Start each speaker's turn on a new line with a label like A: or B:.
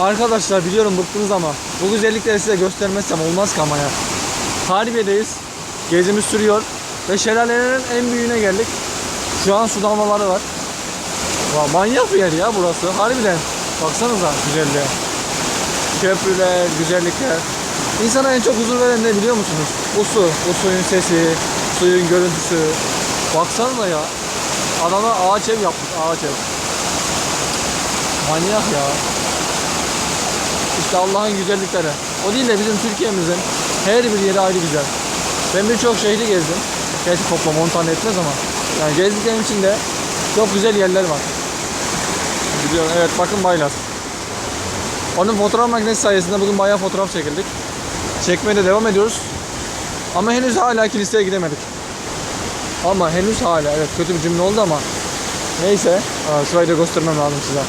A: Arkadaşlar biliyorum bıktınız ama bu güzellikleri size göstermezsem olmaz ki ama ya. Harbiye'deyiz. Gezimiz sürüyor. Ve şelalelerin en büyüğüne geldik. Şu an su damlaları var. Vay, manyak bir yer ya burası. Harbiden. Baksanıza güzelliğe. Köprüler, güzellikler. İnsana en çok huzur veren ne biliyor musunuz? Bu su. Bu suyun sesi, suyun görüntüsü. Baksanıza ya. Adamlar ağaç ev yapmış. Ağaç ev. Manyak ya. İşte Allah'ın güzellikleri. O değil de bizim Türkiye'mizin her bir yeri ayrı güzel. Ben birçok şehri gezdim. Gerçi toplam 10 tane etmez ama. Yani gezdiklerim içinde çok güzel yerler var. Biliyorum evet bakın baylar. Onun fotoğraf makinesi sayesinde bugün bayağı fotoğraf çekildik. Çekmeye de devam ediyoruz. Ama henüz hala kiliseye gidemedik. Ama henüz hala evet kötü bir cümle oldu ama neyse. Şurayı da göstermem lazım size.